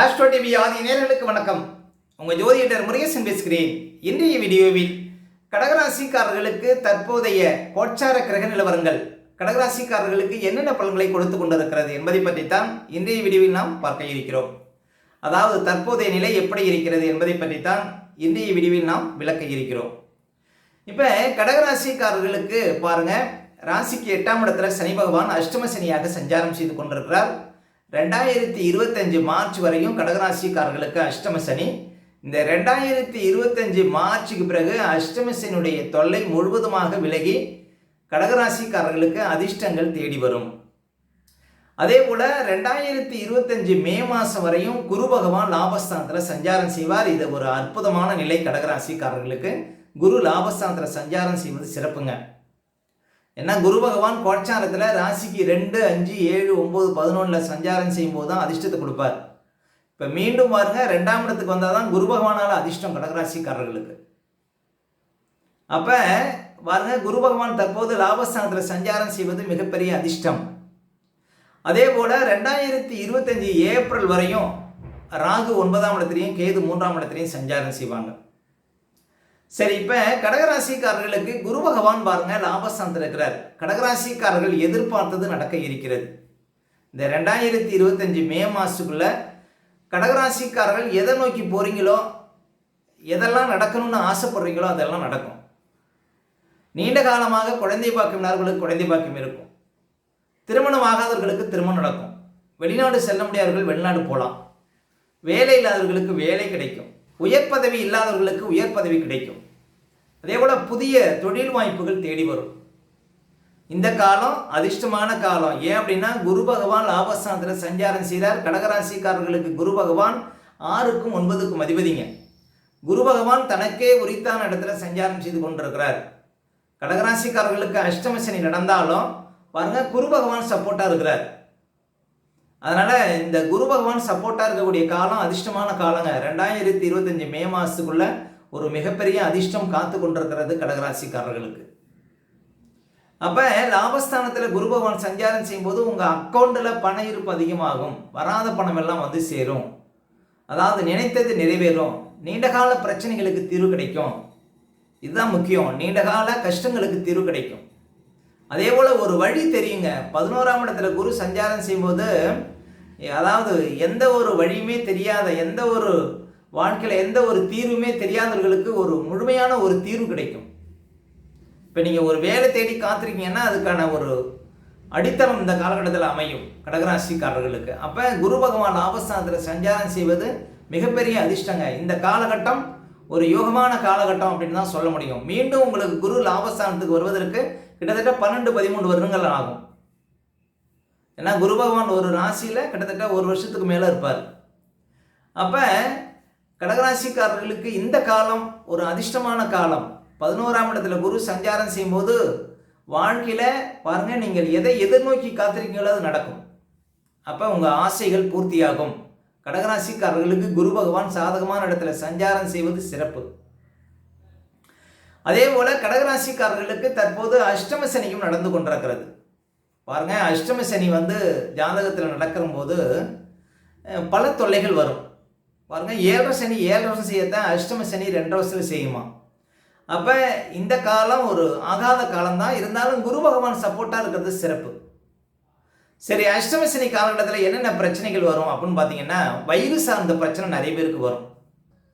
Astro TV ஆதி நேர்களுக்கு வணக்கம். உங்கள் ஜோதிடர் முருகேசன் பேசுகிறேன். இன்றைய வீடியோவில் கடகராசிக்காரர்களுக்கு தற்போதைய கோச்சார கிரக நிலவரங்கள் கடகராசிக்காரர்களுக்கு என்னென்ன பலன்களை கொடுத்து கொண்டிருக்கிறது என்பதை பற்றித்தான் இன்றைய வீடியோவில் நாம் பார்க்க இருக்கிறோம். அதாவது தற்போதைய நிலை எப்படி இருக்கிறது என்பதை பற்றித்தான் இன்றைய வீடியோவில் நாம் விளக்க இருக்கிறோம். இப்போ கடகராசிக்காரர்களுக்கு பாருங்கள் ராசிக்கு எட்டாம் இடத்துல சனி பகவான் அஷ்டம சனியாக சஞ்சாரம் செய்து கொண்டிருக்கிறார். ரெண்டாயிரத்தி இருபத்தஞ்சு மார்ச் வரையும் கடகராசிக்காரர்களுக்கு அஷ்டம சனி. இந்த ரெண்டாயிரத்தி இருபத்தஞ்சு மார்ச்சுக்கு பிறகு அஷ்டமசனியுடைய தொல்லை முழுவதுமாக விலகி கடகராசிக்காரர்களுக்கு அதிர்ஷ்டங்கள் தேடி வரும். அதே போல ரெண்டாயிரத்தி இருபத்தஞ்சு மே மாதம் வரையும் குரு பகவான் லாபஸ்தானத்தில் சஞ்சாரம் செய்வார். இது ஒரு அற்புதமான நிலை கடகராசிக்காரர்களுக்கு. குரு லாபஸ்தானத்தில் சஞ்சாரம் செய்வது சிறப்புங்க. ஏன்னா குரு பகவான் கோட்சாரத்தில் ராசிக்கு ரெண்டு அஞ்சு ஏழு ஒம்பது பதினொன்றில் சஞ்சாரம் செய்யும்போது தான் அதிர்ஷ்டத்தை கொடுப்பார். இப்போ மீண்டும் பாருங்க ரெண்டாம் இடத்துக்கு வந்தால் தான் குரு பகவானால் அதிர்ஷ்டம் கடகராசிக்காரர்களுக்கு. அப்போ பாருங்க குரு பகவான் தற்போது லாபஸ்தானத்தில் சஞ்சாரம் செய்வது மிகப்பெரிய அதிர்ஷ்டம். அதே போல் ரெண்டாயிரத்தி இருபத்தஞ்சி ஏப்ரல் வரையும் ராகு ஒன்பதாம் இடத்துலையும் கேது மூன்றாம் இடத்துலையும் சஞ்சாரம் செய்வாங்க. சரி இப்போ கடகராசிக்காரர்களுக்கு குரு பகவான் பாருங்க லாபஸ்தானத்தில் இருக்கிறார். கடகராசிக்காரர்கள் எதிர்பார்த்தது நடக்க இருக்கிறது. இந்த ரெண்டாயிரத்தி இருபத்தஞ்சி மே மாதத்துக்குள்ள கடகராசிக்காரர்கள் எதை நோக்கி போகிறீங்களோ எதெல்லாம் நடக்கணும்னு ஆசைப்படுறீங்களோ அதெல்லாம் நடக்கும். நீண்ட காலமாக குழந்தை பாக்கியவர்களுக்கு குழந்தை பாக்கியம் இருக்கும். திருமணம் ஆகாதவர்களுக்கு திருமணம் நடக்கும். வெளிநாடு செல்ல முடியாதவர்கள் வெளிநாடு போகலாம். வேலை இல்லாதவர்களுக்கு வேலை கிடைக்கும். உயர் பதவி இல்லாதவர்களுக்கு உயர் பதவி கிடைக்கும். அதே போல் புதிய தொழில் வாய்ப்புகள் தேடி வரும். இந்த காலம் அதிர்ஷ்டமான காலம். ஏன் அப்படின்னா குரு பகவான் லாபஸ்தானத்தில் சஞ்சாரம் செய்கிறார் கடகராசிக்காரர்களுக்கு குரு பகவான் ஆறுக்கும் ஒன்பதுக்கும் அதிபதிங்க. குரு பகவான் தனக்கே உரித்தான இடத்துல சஞ்சாரம் செய்து கொண்டிருக்கிறார். கடகராசிக்காரர்களுக்கு அஷ்டம சனி நடந்தாலும் பாருங்க குரு பகவான் சப்போர்ட்டாக இருக்கிறார். அதனால் இந்த குரு பகவான் சப்போர்ட்டாக இருக்கக்கூடிய காலம் அதிர்ஷ்டமான காலங்க. ரெண்டாயிரத்தி இருபத்தஞ்சி மே மாதத்துக்குள்ளே ஒரு மிகப்பெரிய அதிர்ஷ்டம் காத்து கொண்டிருக்கிறது கடகராசிக்காரர்களுக்கு. அப்போ லாபஸ்தானத்தில் குரு பகவான் சஞ்சாரம் செய்யும்போது உங்கள் அக்கௌண்ட்டில் பண இருப்பு அதிகமாகும். வராத பணம் எல்லாம் வந்து சேரும். அதாவது நினைத்தது நிறைவேறும். நீண்டகால பிரச்சனைகளுக்கு தீர்வு கிடைக்கும். இதுதான் முக்கியம். நீண்டகால கஷ்டங்களுக்கு தீர்வு கிடைக்கும். அதே போல் ஒரு வழி தெரியுங்க. பதினோராம் இடத்துல குரு சஞ்சாரம் செய்யும்போது அதாவது எந்த ஒரு வழியுமே தெரியாத எந்த ஒரு வாழ்க்கையில் எந்த ஒரு தீர்வுமே தெரியாதவர்களுக்கு ஒரு முழுமையான ஒரு தீர்வு கிடைக்கும். இப்போ நீங்கள் ஒரு வேலை தேடி காத்திருக்கீங்கன்னா அதுக்கான ஒரு அடித்தளம் இந்த காலகட்டத்தில் அமையும் கடகராசிக்காரர்களுக்கு. அப்போ குரு பகவான் லாபஸ்தானத்தில் சஞ்சாரம் செய்வது மிகப்பெரிய அதிர்ஷ்டங்க. இந்த காலகட்டம் ஒரு யோகமான காலகட்டம் அப்படின்னு தான் சொல்ல முடியும். மீண்டும் உங்களுக்கு குரு லாபஸ்தானத்துக்கு வருவதற்கு கிட்டத்தட்ட பன்னெண்டு பதிமூணு வருடங்கள் ஆகும். ஏன்னா குரு பகவான் ஒரு ராசியில் கிட்டத்தட்ட ஒரு வருஷத்துக்கு மேலே இருப்பார். அப்போ கடகராசிக்காரர்களுக்கு இந்த காலம் ஒரு அதிர்ஷ்டமான காலம். பதினோராம் இடத்துல குரு சஞ்சாரம் செய்யும்போது வாழ்க்கையில் பாருங்கள் நீங்கள் எதை எதிர்நோக்கி காத்திருக்கீங்களோ அது நடக்கும். அப்போ உங்கள் ஆசைகள் பூர்த்தியாகும். கடகராசிக்காரர்களுக்கு குரு பகவான் சாதகமான இடத்துல சஞ்சாரம் செய்வது சிறப்பு. அதே போல கடகராசிக்காரர்களுக்கு தற்போது அஷ்டம சனியும் நடந்து கொண்டிருக்கிறது. பாருங்க அஷ்டம சனி வந்து ஜாதகத்தில் நடக்கிற போது பல தொல்லைகள் வரும். பாருங்கள் ஏழரை சனி ஏழு வருஷம் செய்யத்தான் அஷ்டம சனி ரெண்டு வருஷத்தில் செய்யுமா? அப்போ இந்த காலம் ஒரு ஆகாத காலம்தான். இருந்தாலும் குரு பகவான் சப்போர்ட்டாக இருக்கிறது சிறப்பு. சரி அஷ்டம சனி காலகட்டத்தில் என்னென்ன பிரச்சனைகள் வரும் அப்படின்னு பார்த்தீங்கன்னா வயிறு சார்ந்த பிரச்சனை நிறைய பேருக்கு வரும்.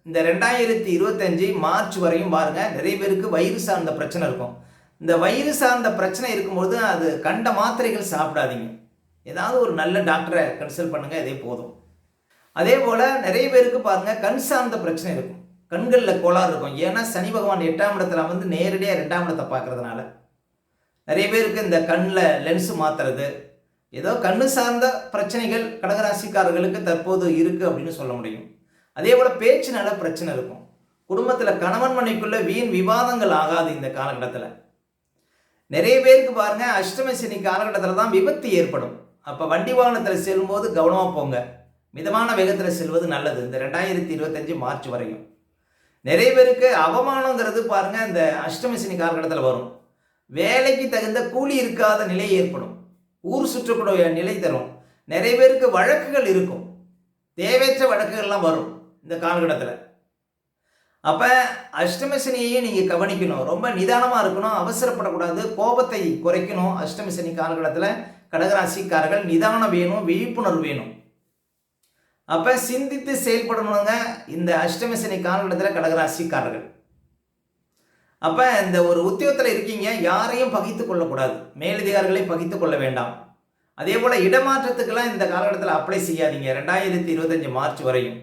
இந்த ரெண்டாயிரத்தி இருபத்தஞ்சி மார்ச் வரையும் பாருங்கள் நிறைய பேருக்கு வயிறு சார்ந்த பிரச்சனை இருக்கும். இந்த வயிறு சார்ந்த பிரச்சனை இருக்கும்போது அது கண்ட மாத்திரைகள் சாப்பிடாதீங்க. ஏதாவது ஒரு நல்ல டாக்டரை கன்சல்ட் பண்ணுங்கள் இதே போதும். அதே போல் நிறைய பேருக்கு பாருங்க கண் சார்ந்த பிரச்சனை இருக்கும். கண்களில் கோளாறு இருக்கும். ஏன்னா சனி பகவான் எட்டாம் இடத்துல வந்து நேரடியாக ரெண்டாம் இடத்தை பார்க்கறதுனால. நிறைய பேருக்கு இந்த கண்ணில் லென்ஸு மாற்றுறது ஏதோ கண்ணு சார்ந்த பிரச்சனைகள் கடகராசிக்காரர்களுக்கு தற்போது இருக்குது அப்படின்னு சொல்ல முடியும். அதே போல் பேச்சுனால பிரச்சனை இருக்கும். குடும்பத்தில் கணவன் மனைக்குள்ள வீண் விவாதங்கள் ஆகாது இந்த காலகட்டத்தில். நிறைய பேருக்கு பாருங்க அஷ்டம சனி காலகட்டத்தில் தான் விபத்து ஏற்படும். அப்போ வண்டி வாகனத்தில் செல்லும்போது கவனமாக போங்க. மிதமான வேகத்தில் செல்வது நல்லது. இந்த ரெண்டாயிரத்தி இருபத்தஞ்சு மார்ச் வரையும். நிறைய பேருக்கு அவமானங்கிறது பாருங்க இந்த அஷ்டமசினி காலகட்டத்தில் வரும். வேலைக்கு தகுந்த கூலி இருக்காத நிலை ஏற்படும். ஊர் சுற்றக்கூடிய நிலை தரும். நிறைய பேருக்கு வழக்குகள் இருக்கும். தேவையற்ற வழக்குகள்லாம் வரும் இந்த காலகட்டத்தில். அப்போ அஷ்டமசனியையும் நீங்கள் கவனிக்கணும். ரொம்ப நிதானமாக இருக்கணும் அவசரப்படக்கூடாது கோபத்தை குறைக்கணும் அஷ்டமசனி காலகட்டத்தில். கடகராசிக்காரர்கள் நிதானம் வேணும் விழிப்புணர்வு வேணும். அப்போ சிந்தித்து செயல்படணுங்க இந்த அஷ்டமசனி காலகட்டத்தில் கடகராசிக்காரர்கள். அப்போ இந்த ஒரு உத்தியோகத்தில் இருக்கீங்க யாரையும் பகித்து கொள்ளக்கூடாது. மேலதிகாரிகளை பகித்து கொள்ள வேண்டாம். அதே போல் இடமாற்றத்துக்கெல்லாம் இந்த காலகட்டத்தில் அப்ளை செய்யாதீங்க. ரெண்டாயிரத்தி இருபத்தஞ்சி மார்ச் வரையும்.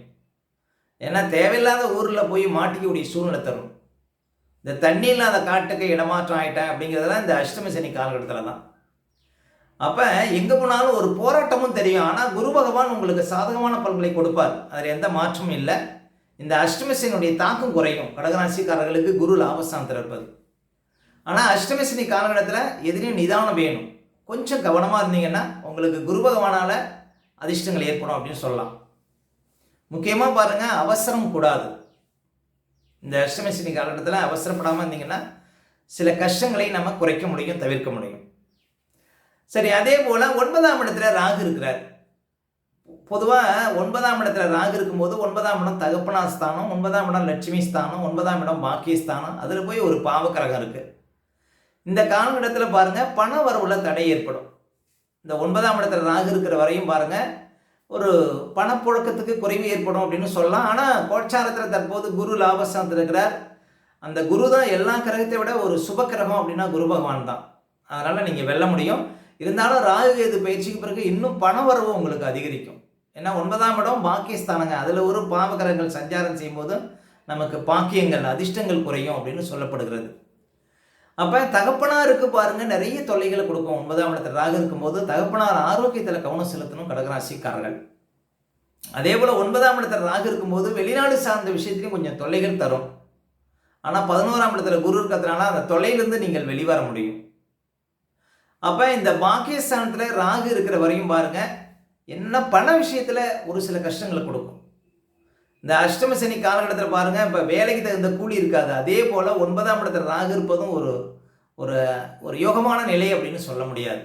ஏன்னா தேவையில்லாத ஊரில் போய் மாட்டிக்கக்கூடிய சூழ்நிலை தரும். இந்த தண்ணி இல்லாத காட்டுக்கு இடமாற்றம் ஆகிட்டேன் அப்படிங்கிறதெல்லாம் இந்த அஷ்டமி சனி காலகட்டத்தில் தான் அப்போ எங்கே போனாலும் ஒரு போராட்டமும் தெரியும். ஆனால் குரு பகவான் உங்களுக்கு சாதகமான பலன்களை கொடுப்பார். அதில் எந்த மாற்றமும் இல்லை. இந்த அஷ்டமிசனுடைய தாக்கம் குறையும். கடகராசிக்காரர்களுக்கு குரு லாபஸ்தானத்தில் இருப்பது ஆனால் அஷ்டமிசனி காலகட்டத்தில் எதிரையும் நிதானம் வேணும். கொஞ்சம் கவனமாக இருந்தீங்கன்னா உங்களுக்கு குரு பகவானால் அதிர்ஷ்டங்கள் ஏற்படும் அப்படின்னு சொல்லலாம். முக்கியமாக பாருங்கள் அவசரம் கூடாது. இந்த அஷ்டமிசனி காலகட்டத்தில் அவசரப்படாமல் இருந்தீங்கன்னா சில கஷ்டங்களை நம்ம குறைக்க முடியும் தவிர்க்க முடியும். சரி அதே போல் ஒன்பதாம் இடத்துல ராகு இருக்கிறார். பொதுவாக ஒன்பதாம் இடத்துல ராகு இருக்கும்போது ஒன்பதாம் இடம் தகப்பனா ஸ்தானம் ஒன்பதாம் இடம் லட்சுமி ஸ்தானம் ஒன்பதாம் இடம் பாக்கியஸ்தானம். அதில் போய் ஒரு பாவக்கிரகம் இருக்குது இந்த காலகட்டத்தில் பாருங்கள் பண வரவுல தடை ஏற்படும். இந்த ஒன்பதாம் இடத்துல ராகு இருக்கிற வரையும் பாருங்கள் ஒரு பணப்புழக்கத்துக்கு குறைவு ஏற்படும் அப்படின்னு சொல்லலாம். ஆனால் கோட்சாரத்தில் தற்போது குரு லாபஸ்தானத்தில் இருக்கிறார். அந்த குரு தான் எல்லா கிரகத்தை விட ஒரு சுப கிரகம் அப்படின்னா குரு பகவான் தான். அதனால் நீங்கள் வெல்ல முடியும். இருந்தாலும் ராகு கேது பயிற்சிக்கு பிறகு இன்னும் பண வரவு உங்களுக்கு அதிகரிக்கும். ஏன்னா ஒன்பதாம் இடம் பாக்கியஸ்தானங்க. அதில் ஒரு பாவகரங்கள் சஞ்சாரம் செய்யும்போது நமக்கு பாக்கியங்கள் அதிர்ஷ்டங்கள் குறையும் அப்படின்னு சொல்லப்படுகிறது. அப்போ தகப்பனார் இருக்கு பாருங்க நிறைய தொல்லைகளை கொடுக்கும். ஒன்பதாம் இடத்துல ராகு இருக்கும்போது தகப்பனார் ஆரோக்கியத்தில் கவனம் செலுத்தணும் கடகராசிக்காரர்கள். அதே போல் ஒன்பதாம் இடத்துல ராகு இருக்கும்போது வெளிநாடு சார்ந்த விஷயத்திலையும் கொஞ்சம் தொல்லைகள் தரும். ஆனால் பதினோராம் இடத்துல குரு இருக்கிறதுனால அந்த தொல்லையிலிருந்து நீங்கள் வெளிவர முடியும். அப்போ இந்த பாக்கியஸ்தானத்தில் ராகு இருக்கிற வரையும் பாருங்க என்ன பண விஷயத்தில் ஒரு சில கஷ்டங்களை கொடுக்கும். இந்த அஷ்டம சனி காலகட்டத்தில் பாருங்கள் இப்போ வேலைக்கு தகுந்த கூலி இருக்காது. அதே போல் ஒன்பதாம் இடத்துல ராகு இருப்பதும் ஒரு ஒரு ஒரு யோகமான நிலை அப்படின்னு சொல்ல முடியாது.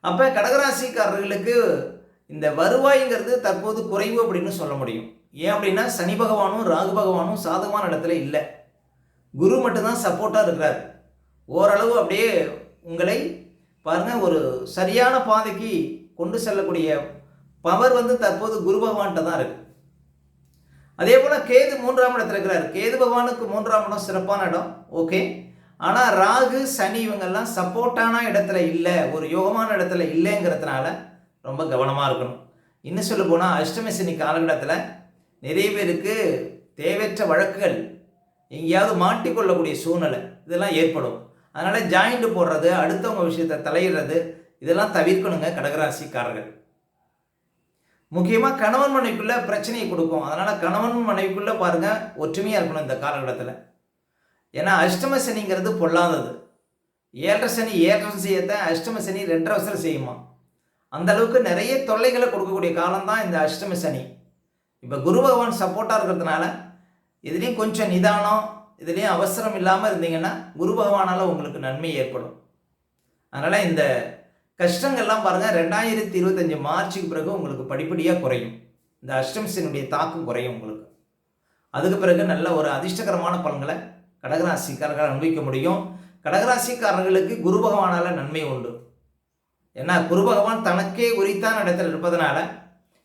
அப்போ கடகராசிக்காரர்களுக்கு இந்த வருவாய்ங்கிறது தற்போது குறைவு அப்படின்னு சொல்ல முடியும். ஏன் அப்படின்னா சனி பகவானும் ராகு பகவானும் சாதகமான இடத்துல இல்லை. குரு மட்டும்தான் சப்போர்ட்டாக இருக்கிறார். ஓரளவு அப்படியே உங்களை பாருங்கள் ஒரு சரியான பாதைக்கு கொண்டு செல்லக்கூடிய பவர் வந்து தற்போது குரு பகவான்கிட்ட தான் இருக்குது அதே போல் கேது மூன்றாம் இடத்துல இருக்கிறார். கேது பகவானுக்கு மூன்றாம் இடம் சிறப்பான இடம். ஓகே ஆனால் ராகு சனி இவங்கெல்லாம் சப்போர்ட்டான இடத்துல இல்லை ஒரு யோகமான இடத்துல இல்லைங்கிறதுனால ரொம்ப கவனமாக இருக்கணும். இன்னும் சொல்ல போனால் அஷ்டமி சனி காலகட்டத்தில் நிறைய பேருக்கு தேவையற்ற வழக்குகள் எங்கேயாவது மாட்டிக்கொள்ளக்கூடிய சூழ்நிலை இதெல்லாம் ஏற்படும். அதனால் ஜாயிண்ட் போடுறது அடுத்தவங்க விஷயத்தை தலையிடுறது இதெல்லாம் தவிர்க்கணுங்க கடகராசிக்காரர்கள். முக்கியமாக கணவன் மனைவிக்குள்ளே பிரச்சனையை கொடுக்கும். அதனால் கணவன் மனைவிக்குள்ளே பாருங்கள் ஒற்றுமையாக இருக்கணும் இந்த காலகட்டத்தில். ஏன்னா அஷ்டம சனிங்கிறது பொல்லாதது. ஏழரை சனி ஏழரை செய்யத்த அஷ்டம சனி ரெண்டரை அவசரம் செய்யுமா? அந்த அளவுக்கு நிறைய தொல்லைகளை கொடுக்கக்கூடிய காலம்தான் இந்த அஷ்டம சனி. இப்போ குரு பகவான் சப்போர்ட்டாக இருக்கிறதுனால இதுலேயும் கொஞ்சம் நிதானம் இதுலேயும் அவசரம் இல்லாமல் இருந்தீங்கன்னா குரு பகவானால் உங்களுக்கு நன்மை ஏற்படும். அதனால் இந்த கஷ்டங்கள்லாம் பாருங்கள் ரெண்டாயிரத்தி இருபத்தஞ்சி மார்ச்சுக்கு பிறகு உங்களுக்கு படிப்படியாக குறையும். இந்த அஷ்டமிசனுடைய தாக்கம் குறையும் உங்களுக்கு. அதுக்கு பிறகு நல்ல ஒரு அதிர்ஷ்டகரமான பலன்களை கடகராசிக்காரர்கள் அனுபவிக்க முடியும். கடகராசிக்காரர்களுக்கு குரு பகவானால் நன்மை உண்டு. ஏன்னா குரு பகவான் தனக்கே உரித்தான இடத்துல இருப்பதனால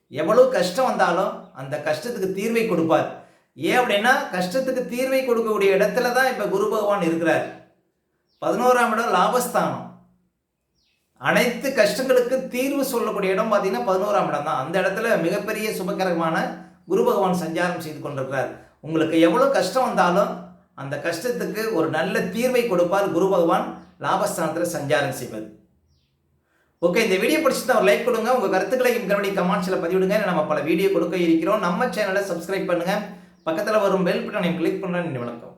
எவ்வளோ கஷ்டம் வந்தாலும் அந்த கஷ்டத்துக்கு தீர்வை கொடுப்பார். ஏன் அப்படின்னா கஷ்டத்துக்கு தீர்வை கொடுக்கக்கூடிய இடத்துல தான் இப்போ குரு பகவான் இருக்கிறார். பதினோராம் இடம் லாபஸ்தானம். அனைத்து கஷ்டங்களுக்கு தீர்வு சொல்லக்கூடிய இடம் பார்த்தீங்கன்னா பதினோராம் இடம் தான். அந்த இடத்துல மிகப்பெரிய சுபகரமான குரு பகவான் சஞ்சாரம் செய்து கொண்டிருக்கிறார். உங்களுக்கு எவ்வளோ கஷ்டம் வந்தாலும் அந்த கஷ்டத்துக்கு ஒரு நல்ல தீர்வை கொடுப்பார் குரு பகவான் லாபஸ்தானத்தில் சஞ்சாரம் செய்வது ஓகே இந்த வீடியோ பிடிச்சிருந்தா ஒரு லைக் கொடுங்க. உங்கள் கருத்துக்களை கவனி கமெண்ட்ஸில் பதிவிடுங்க. நம்ம பல வீடியோ கொடுக்க இருக்கிறோம். நம்ம சேனலை சப்ஸ்கிரைப் பண்ணுங்கள் பக்கத்தில் வரும் பெல் பட்டனை கிளிக் பண்ணுறேன் வணக்கம்